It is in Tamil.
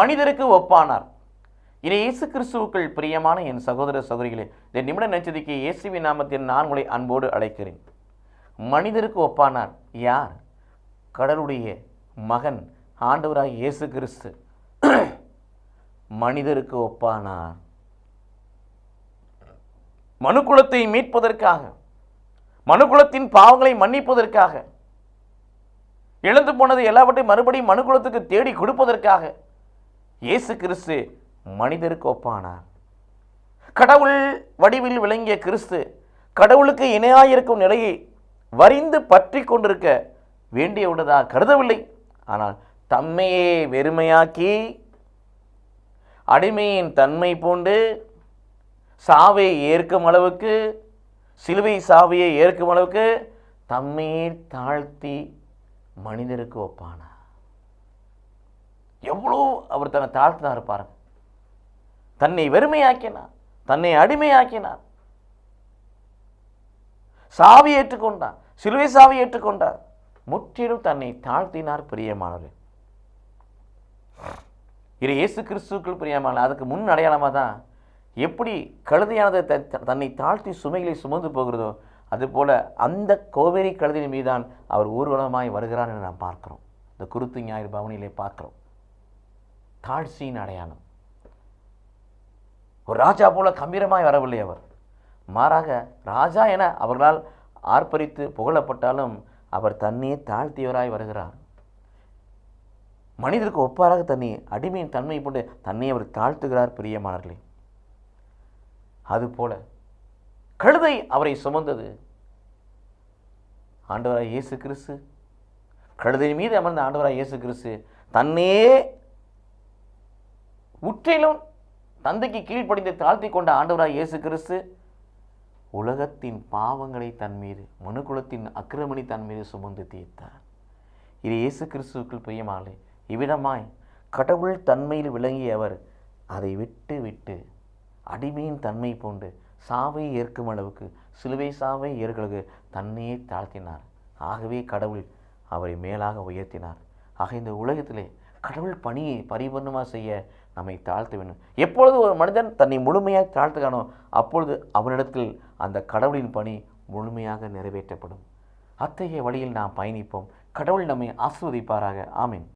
மனிதருக்கு ஒப்பானார். இனி இயேசு கிறிஸ்துவுக்குள் பிரியமான என் சகோதர சகோதரிகளே இந்த நிமிட நச்சதிக்கு இயேசுவி நாமத்தில் நான் உங்களை அன்போடு அழைக்கிறேன். மனிதருக்கு ஒப்பானார் யார்? கடலுடைய மகன் ஆண்டவராக இயேசு கிறிஸ்து. மனிதருக்கு ஒப்பானார். மனுக்குலத்தை மீட்பதற்காக மனுக்குலத்தின் பாவங்களை மன்னிப்பதற்காக இழந்து போனது எல்லாவற்றையும் மறுபடியும் மனுக்குலத்துக்கு தேடி கொடுப்பதற்காக இயேசு கிறிஸ்து மனிதருக்கு ஒப்பானார். கடவுள் வடிவில் விளங்கிய கிறிஸ்து கடவுளுக்கு இணையாயிருக்கும் நிலையை வரிந்து பற்றி கொண்டிருக்க வேண்டியவுள்ளதாக கருதவில்லை. ஆனால் தம்மையே வெறுமையாக்கி அடிமையின் தன்மை பூண்டு சாவை ஏற்கும் அளவுக்கு சிலுவை சாவையை ஏற்கும் அளவுக்கு தம்மையே தாழ்த்தி மனிதருக்கு ஒப்பானார். எவ்வளோ அவர் தன்னை தாழ்த்தினார் பாருங்க. தன்னை வெறுமையாக்கினார் தன்னை அடிமையாக்கினார். சாவி ஏற்றுக்கொண்டார் சிலுவை சாவி ஏற்றுக்கொண்டார். முற்றிலும் தன்னை தாழ்த்தினார் பிரியமானவர். இது இயேசு கிறிஸ்துக்கள் பிரியமான அதுக்கு முன் அடையாளமாக தான் எப்படி கழுதையானது தன்னை தாழ்த்தி சுமைகளை சுமந்து போகிறதோ அதுபோல அந்த கோவேரி கழுதியின் மீதான் அவர் ஊர்வலமாய் வருகிறார் என்று நாம் பார்க்கிறோம். இந்த குருத்து ஞாயிறு பவனியிலே பார்க்குறோம். தாழ்ச்சியின் அடையாளம். ஒரு ராஜா போல கம்பீரமாய் வரவில்லை அவர். மாறாக ராஜா என அவர்களால் ஆர்ப்பரித்து புகழப்பட்டாலும் அவர் தன்னையே தாழ்த்தியவராய் வருகிறார். மனிதருக்கு ஒப்பாராக தன்னை அடிமையின் தன்மை போட்டு தன்னை அவர் தாழ்த்துகிறார் பிரியமானர்களே அதுபோல கழுதை அவரை சுமந்தது. ஆண்டவராய் இயேசு கிறிஸ்து. கழுதை மீது அமர்ந்த ஆண்டவராய் இயேசு கிறிஸ்து தன்னையே முற்றிலும் தந்தைக்கு கீழ்ப்படிந்து தாழ்த்தி கொண்ட ஆண்டவராய் இயேசு கிறிஸ்து உலகத்தின் பாவங்களை தன் மீது மனுக்குலத்தின் அக்கிரமணி தன் மீது சுமந்து தீர்த்தார். இது இயேசு கிறிஸ்துவுக்குள் பிரியமாலே இவ்விதமாய் கடவுள் தன்மையில் விளங்கிய அவர் அதை விட்டு விட்டு அடிமையின் தன்மை போன்று சாவை ஏற்கும் அளவுக்கு சிலுவை சாவை ஏற்களுக்கு தன்னையே தாழ்த்தினார். ஆகவே கடவுள் அவரை மேலாக உயர்த்தினார். ஆக இந்த உலகத்திலே கடவுள் பணியை பரிபூர்ணமாக செய்ய நம்மை தாழ்த்த வேண்டும். எப்பொழுது ஒரு மனிதன் தன்னை முழுமையாக தாழ்த்துக்கானோ அப்பொழுது அவனிடத்தில் அந்த கடவுளின் பணி முழுமையாக நிறைவேற்றப்படும். அத்தகைய வழியில் நாம் பயணிப்போம். கடவுள் நம்மை ஆசிர்வதிப்பாராக. ஆமீன்.